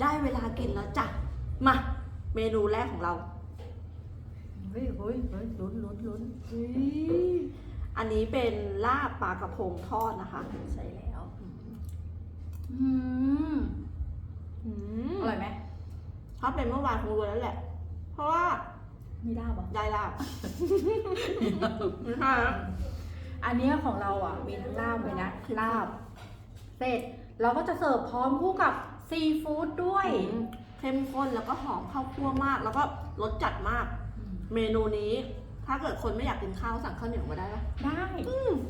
ได้เวลากินแล้วจ้ะ มา เมนูแรกของเรา เฮ้ยเฮ้ยเฮ้ยลุ้นลุ้นลุ้นอันนี้เป็นลาบปลากระพงทอดนะคะ ใช่แล้ว อืมอืมอร่อยไหมถ้าเป็นเมื่อวานคงรวยแล้วแหละ เพราะว่ามีลาบเหรอได้ลาบไม่ใช่นะอันเนี้ยของเราอะมีทั้งลาบเลยนะลาบ เสร็จเราก็จะเสิร์ฟพร้อมคู่กับ ซีฟู้ดด้วย อืม เข้มข้นแล้วก็หอมข้าวคั่วมาก แล้วก็รสจัดมาก เมนูนี้ ถ้าเกิดคนไม่อยากกินข้าวสั่งข้าวเหนียวมาได้ปะได้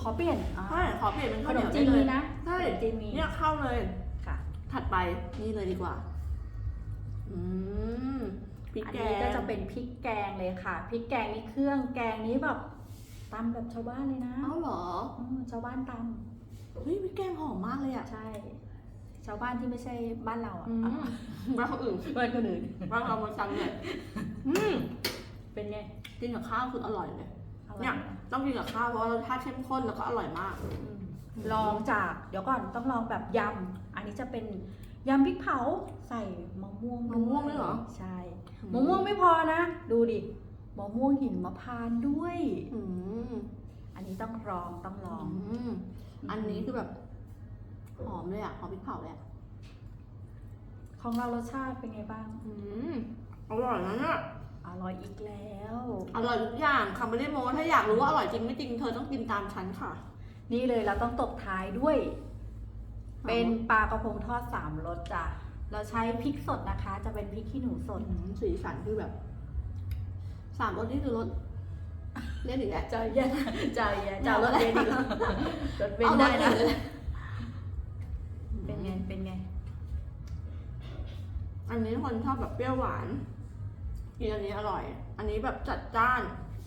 ขอเปลี่ยนอ่าใช่ขอเปลี่ยนเป็นขข้าวเหนนีมยวจีได้นเลมียนะใช่ขนมจีนมีเนี่ยเข้าเลย ค่ะ ถัดไปนี่เลยดีกว่า อืมพริกอันแกนี้งก็จะเป็นพริกแกงเลยค่ะ พริกแกงนี่เครื่องแกงนี้แบบตำแบบชาวบ้านเลยนะเอ้าเหรออืมชาวบ้านตเฮ้ยพริกแกงหอมมากเลยอะำใช่ ชาวบ้านที่ไม่ใช่บ้านเราอะอืมบ้านคนอื่นบ้านคนอื่นบ้านเรามาจำเนี่ยอืมเป็นไงกินกับข้าวคืออร่อยเลยอร่อเนี่ยไหมต้องกินกับข้าวเพราะว่ารสชาติเข้มข้นแล้วก็อร่อยมากอืมลองจากเดี๋ยวก่อนต้องลองแบบยำอันนี้จะเป็นยำพริกเผาใส่มะม่วงมะม่วงด้วยเหรอใช่มะม่วงไม่พอนะ ดูดิมะม่วงหินมะพร้านต์ด้วย อืมอันนี้ต้องลองต้องลอง อืมอันนี้คือแบบ หอมเลยอะหอมพริกเผาเลยอะของเรารสชาติเป็นไงบ้าง อืมอร่อยนะเนี่ยอร่อยอีกแล้ว อร่อยทุกอย่างคำไม่ได้โม้ถ้าอยากรู้ว่าอร่อยจริงไม่จริงเธอต้องกินตามฉันค่ะ นี่เลยเราต้องตบท้ายด้วย เป็นปลากระพงทอดสามรสจ้ะเราใช้พริกสดนะคะ จะเป็นพริกขี้หนูสดอืมสีสันคือแบบสามรสนี่คือรสเล่นอีกแล้วใจเย็นใจเย็นจะเอารสเบนอีกแล้วรสเบนได้นะ เป็นไงเป็นไง อันนี้คนชอบแบบเปรี้ยวหวานกินอันนี้อร่อย อันนี้แบบจัดจ้าน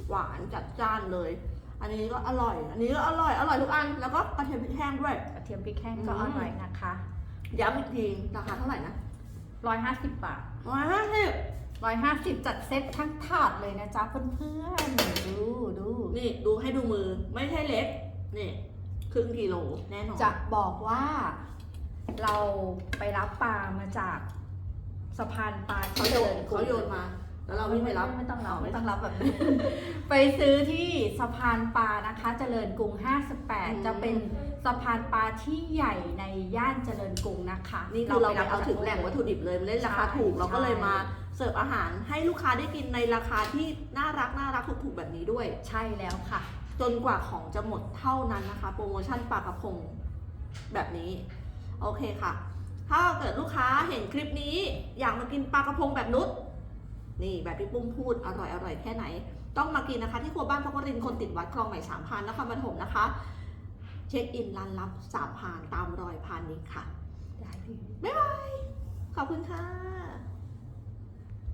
หวานจัดจ้านเลย อันนี้ก็อร่อย อันนี้ก็อร่อยอร่อยทุกอัน แล้วก็กระเทียมพริกแห้งด้วย กระเทียมพริกแห้งก็อืมอร่อยนะคะย้ำอีกทีราคาเท่าไหร่นะร้อยห้าสิบบาทร้อยห้าสิบร้อยห้าสิบจัดเซ็ตทั้งถาดเลยนะจ๊ะเพื่อนๆดูดูนี่ดูให้ดูมือไม่ใช่เล็กนี่ครึ่งกิโลแน่นอนจะบอกว่า เราไปรับปลามาจากสะพานปลาเขาที่โยเดินนเขาโยนมา แล้วเราวิ่งไปรับไม่ต้องรับอ๋อไม่ไม่ต้ต้อองงรับแบบนั้นไปซื้อที่สะพานปลานะคะ เจริญกรุงอืม58 จะเป็นสะพานปลาที่ใหญ่ในย่านเจริญกรุงนะคะนี่คือเราไปบเอาถึงแหล่งวัตถุดิบเลยมันเล่นราคาถูกใช่เราก็เลยมาเสิร์ฟอาหารให้ลูกค้าได้กินในราคาที่น่ารักน่ารักถูกๆแบบนี้ด้วย ใช่แล้วค่ะ จนกว่าของจะหมดเท่านั้นนะคะ โปรโมชั่นปลากระพงแบบนี้ โอเคค่ะ ถ้าเกิดลูกค้าเห็นคลิปนี้ อยากมากินปลากระพงแบบนุชนี่แบบที่ปุ้มพูดอร่อยอร่อยแค่ไหน ต้องมากินนะคะ ที่ครัวบ้านพกรินคนติดวัดคลองใหม่สามพรานนครปฐมนะคะ เช็คอินร้านลับสามพรานตามรอยพานนี้ค่ะได้ดีขอบคุณค่ะ